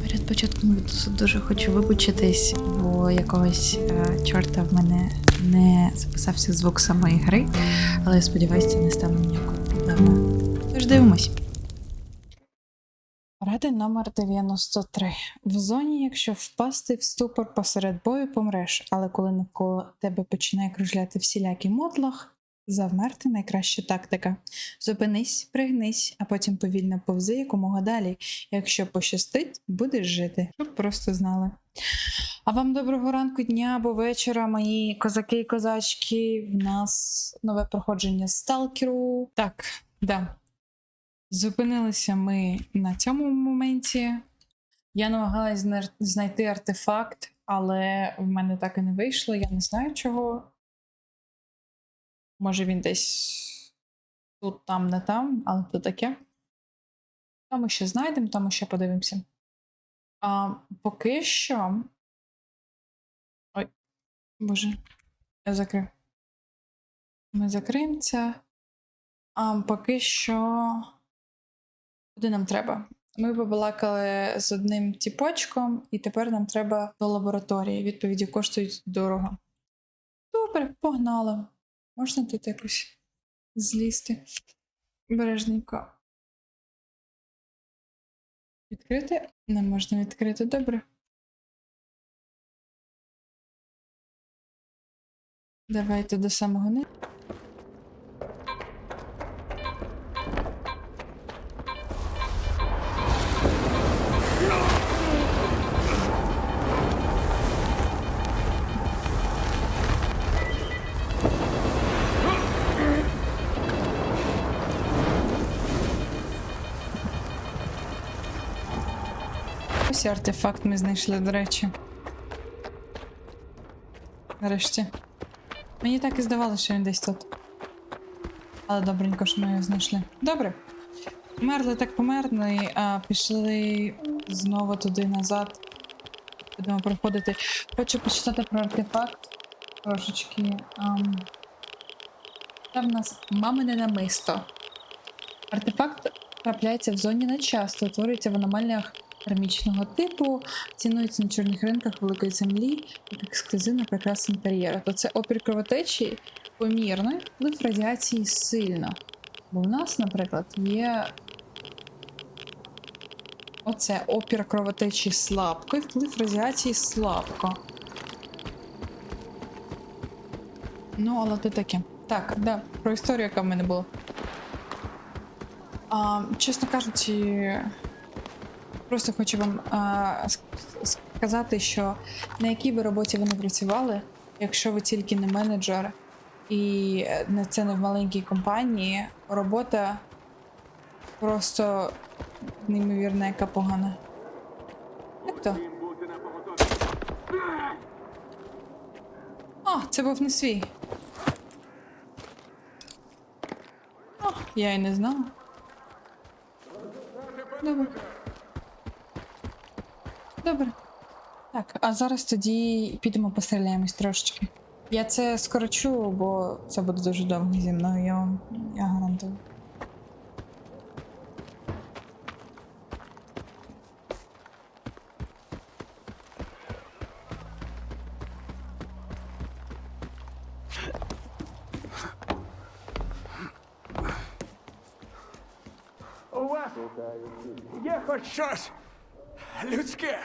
Перед початком відосу дуже хочу вибачитись, бо якогось е, чорта в мене не записався звук самої гри, але сподіваюся, це не стане ніякою проблемою. Тож дивимось. Порада номер 93. В зоні, якщо впасти в ступор посеред бою, помреш, але коли навколо тебе починає кружляти всілякий мотлах, завмерти найкраща тактика. Зупинись, пригнись, а потім повільно повзи якомога далі. Якщо пощастить, будеш жити. Щоб просто знали. А вам доброго ранку, дня або вечора, мої козаки і козачки. В нас нове проходження сталкеру. Так, да. Зупинилися ми на цьому моменті. Я намагалась знайти артефакт, але в мене так і не вийшло. Я не знаю чого. Може він десь тут, там, не там, але то таке. То ми ще знайдемо, то ми ще подивимося. А, поки що. Ой, боже, я закрив. Ми закриємо це. А поки що. Куди нам треба? Ми побалакали з одним тіпочком, і тепер нам треба до лабораторії. Відповіді коштують дорого. Добре, погнали. Можна тут якось злізти? Бережненько. Відкрити? Не можна відкрити, добре. Давайте до самого низу. Ось артефакт ми знайшли, до речі. Нарешті. Мені так і здавалося, що він десь тут. Але добренько, що ми його знайшли. Добре. Померли так померли, а пішли знову туди назад. Будемо проходити. Хочу почитати про артефакт трошечки. Ам... Там в нас мамине намисто. Артефакт трапляється в зоні нечасто, утворюється в аномальних термічного типу, цінується на чорних ринках великої землі як ексклюзивна прикраса інтер'єру. То це опір кровотечі помірний, вплив радіації сильно. Бо в нас, наприклад, є оце опір кровотечі слабко і вплив радіації слабко. Ну, але то таке. Так, да, про історію, яка в мене була. А, чесно кажучи, просто хочу вам а, сказати, що на якій би роботі ви не працювали, якщо ви тільки не менеджер, і е, це не в маленькій компанії, робота просто неймовірна, яка погана. Як то? О, це був не свій. О, я і не знала. Добре. Добре. Так, а зараз тоді підемо постріляємось трошечки. Я це скорочу, бо це буде дуже довго зі мною, я я гарантую. У вас є хоч щось людське.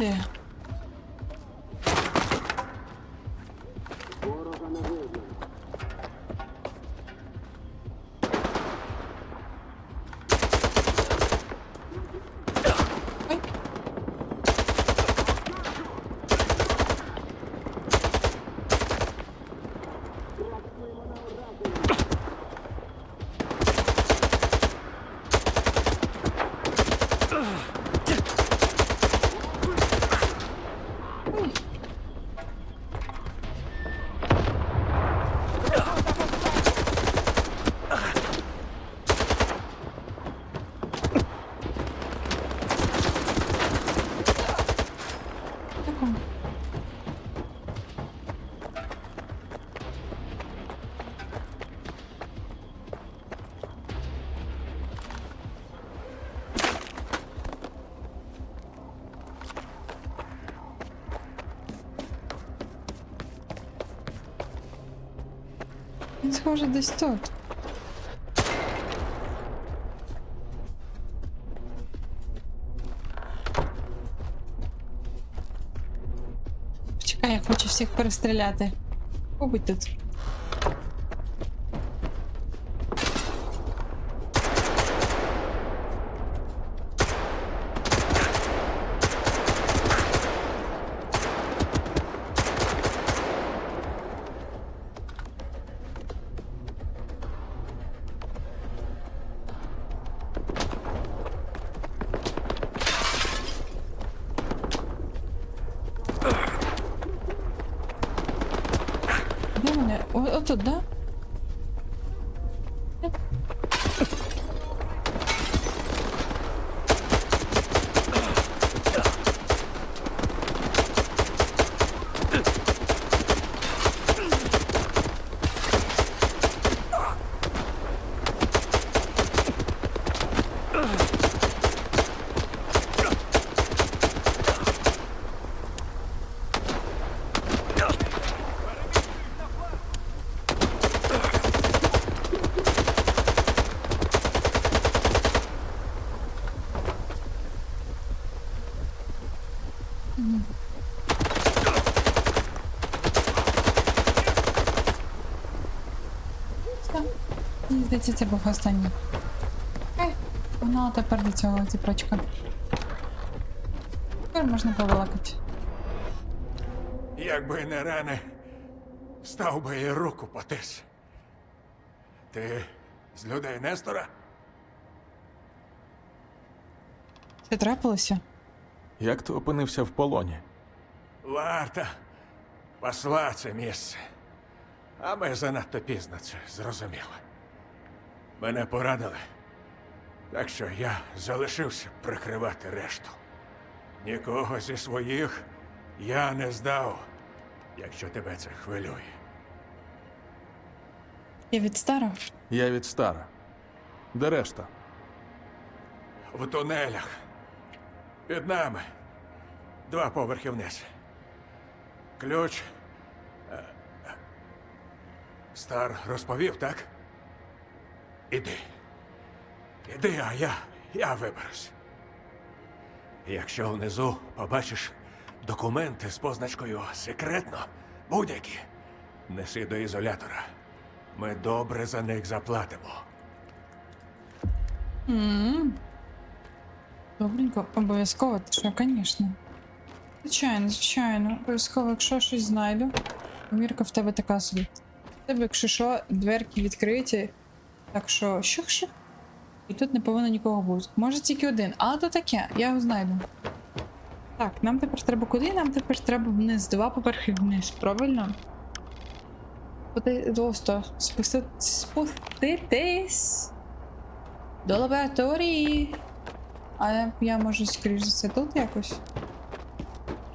Де? Схоже десь тут. Почекай, я хочу всіх перестріляти. Побудь тут. О, отут, да? Все. Мені здається, це був останній. Ей, вона тепер до цього ціпочка. Тепер можна побалакати. Якби не рани, став би і руку потис. Ти з людей Нестора? Що трапилося? Як ти опинився в полоні? Варта пасла це місце. А ми занадто пізно це зрозуміли. Мене порадили. Так що я залишився прикривати решту. Нікого зі своїх я не здав, якщо тебе це хвилює. Я від стара. Я від стара. Де решта? В тунелях. Під нами. Два поверхи вниз. Ключ. е, е, Стар розповів, так? Іди. Іди, а я. я виберусь. Якщо внизу побачиш документи з позначкою секретно, будь-які, неси до ізолятора. Ми добре за них заплатимо. Добренько, обов'язково, ти звісно. Звичайно, звичайно. Обов'язково, якщо щось знайду. Помірка в тебе така собі. В тебе, якщо що, дверки відкриті. Так що, що? І тут не повинно нікого бути. Може тільки один, але то таке, я його знайду. Так, нам тепер треба куди? Нам тепер треба вниз, два поверхи вниз, правильно? Просто спусти... спуститись до лабораторії. А я, я можу, скоріш за це, тут якось.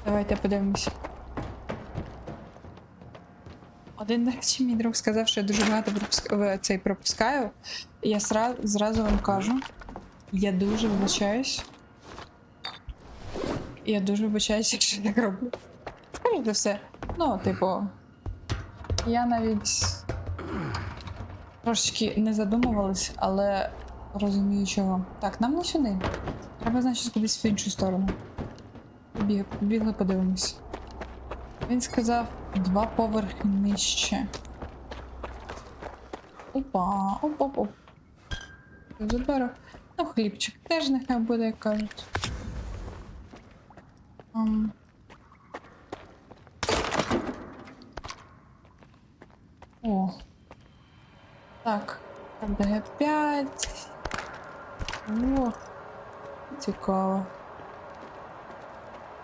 Давайте подивимося. Один, до мій друг сказав, що я дуже багато цей пропускаю. Я сра... зразу вам кажу. Я дуже вибачаюсь. Я дуже вибачаюсь, якщо так роблю. За все. Ну, типу. Я навіть трошечки не задумувалась, але розумію, чого. Так, нам не сюди. Треба, значить, кудись в іншу сторону. Побігли, подивимось. Він сказав два поверхи нижче. Опа, оп оп оп Заберу. Ну, хлібчик теж нехай буде, як кажуть. Ам. О. Так. ДГ5. О. Цікаво.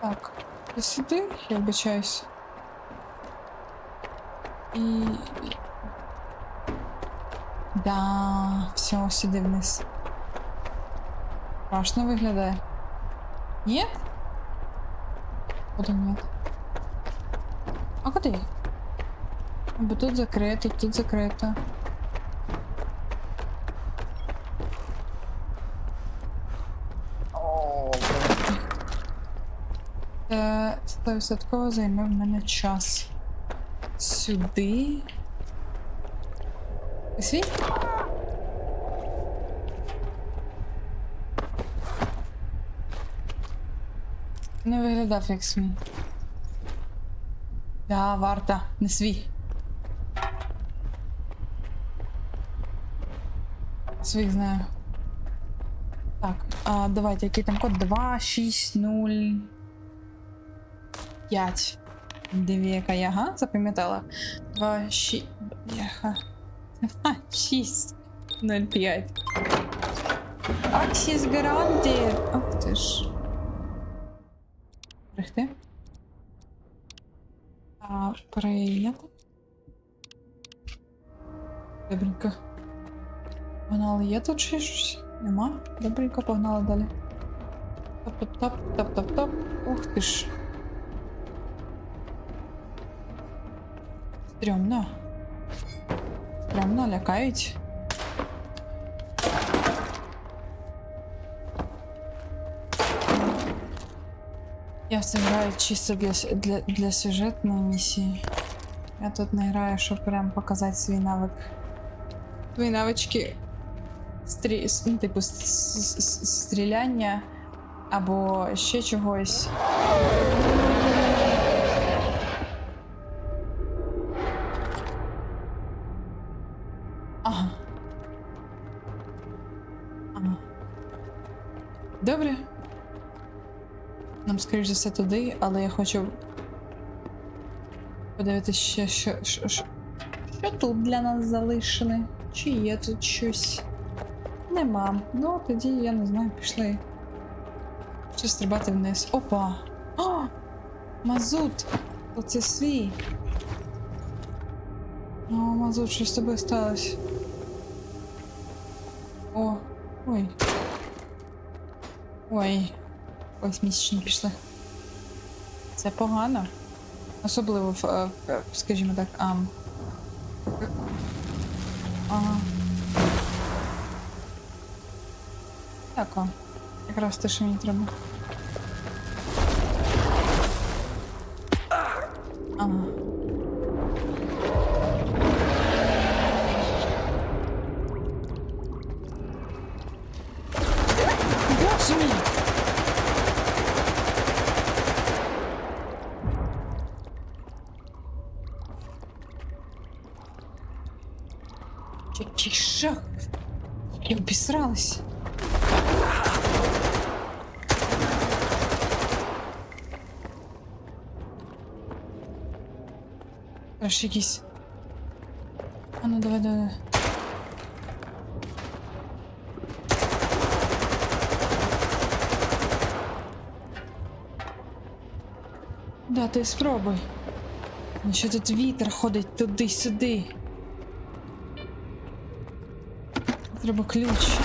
Так, сюди, я вибачаюсь. І. Да, все, сюди вниз. Страшно виглядає. Ні? Куди ні? А куди? Бо тут закрито, тут закрито. Це 100% займе в мене час. Сюди. Світ? Не виглядав як свій. Да, варта, не свій. Свій знаю. Так, а, давайте, який там код? 2, 6, 0, 5. Дев'яка яга, запам'ятала. 2, 6, бляха. 2, 6, 0, 5. Аксіс гарантії. Ах ти ж. Берегти. А, прийняти. Добренько. Погнали, є тут ще щось? Нема? Добренько, погнали далі. Топ-топ-топ, топ-топ-топ. Ух ти ж. Стрьомно. Стрьомно, лякають. Я в це граю чисто для, с- для, для сюжетної місії. Я тут не граю, щоб прям показати свій навик. Твої навички стрі... с- ну, типу, с- с- с- стріляння або ще чогось. Скоріш за все, туди, але я хочу подивитися ще, що, що, що, що тут для нас залишили. Чи є тут щось? Нема. Ну, тоді я не знаю, пішли. Чи стрибати вниз. Опа! О! Мазут! Оце свій. О, мазут, що з тобою сталося? О, ой. Ой. Ось місячні пішли. Це погано. Особливо в, е, скажімо так, ам. Ага. Так, о. Якраз те, що мені треба. Ага. Боже мій! Який жах! Я обісралась. Аж якийсь. А ну давай, давай. давай. Да, ти спробуй. Ну, Що тут вітер ходить туди-сюди. Треба ключ.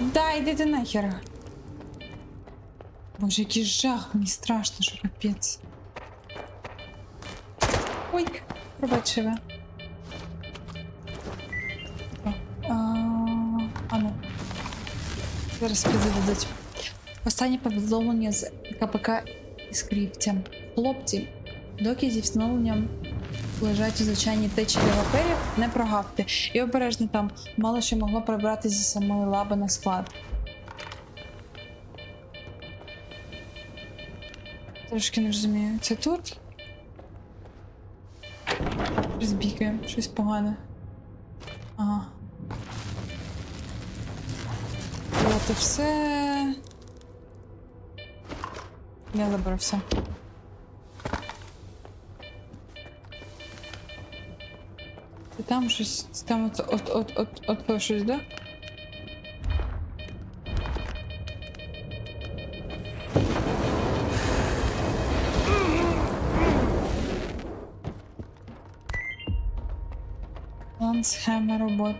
Да, йди ти нахер. Боже, який жах, мені страшно, що капець. Ой, пробач себе. О, А, а ну. Зараз підведуть. Останнє повідомлення з КПК Іскрівцям. Хлопці, доки зі встановленням лежать у звичайній течі девелоперів, не прогавте. І обережно там мало що могло прибрати зі самої лаби на склад. Трошки не розумію. Це тут? Бігає, щось погане. Ага. І все. Я. І там щось, там от, от, от, от, от, от щось, да? Лансхема робот.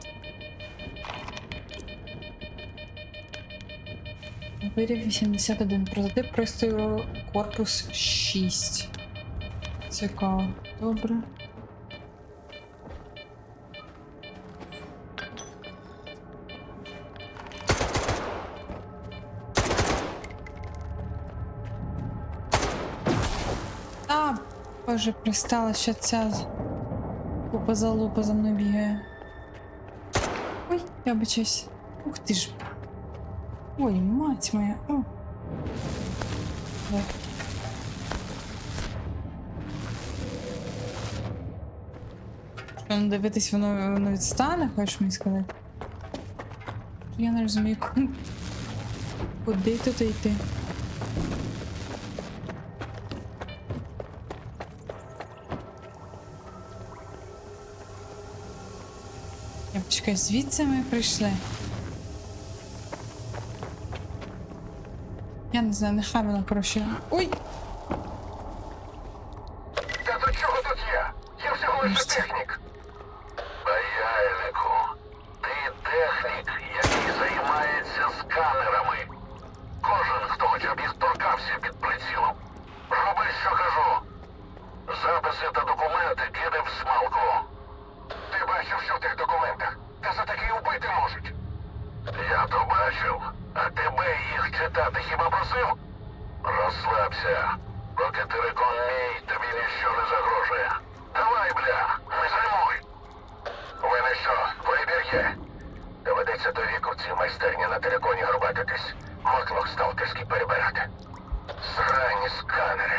Вирів 81. Прототип пристрою корпус 6. Цікаво. Добре. А, боже, пристала ще ця з- купа залупа за мною бігає. Ой, я бачусь. Ух ти ж. Ой, мать моя. О. Так. Що, не дивитись, воно, воно відстане, хочеш мені сказати? Я не розумію, ку- куди тут йти. Я звідси ми прийшли. Я не знаю, нехай воно коротше. Ой! Та до чого тут я? Я всього лише технік. А я, Еліку, ти технік, який займається сканерами. Кожен, хто хоча б їх торкався під прицілом. Роби, що кажу. Записи та документи кидай в смалку. Ти бачив, що в тих документах? Та за такі убити можуть. Я то бачив, а тебе їх читати хіба просив? Розслабся. Поки терикон мій, тобі ніщо не загрожує. Давай, бля, не займуй. Ви не що, вибір є? Доведеться до віку в цій майстерні на териконі горбатитись. Мотлох сталкерський перебирати. Срані сканери.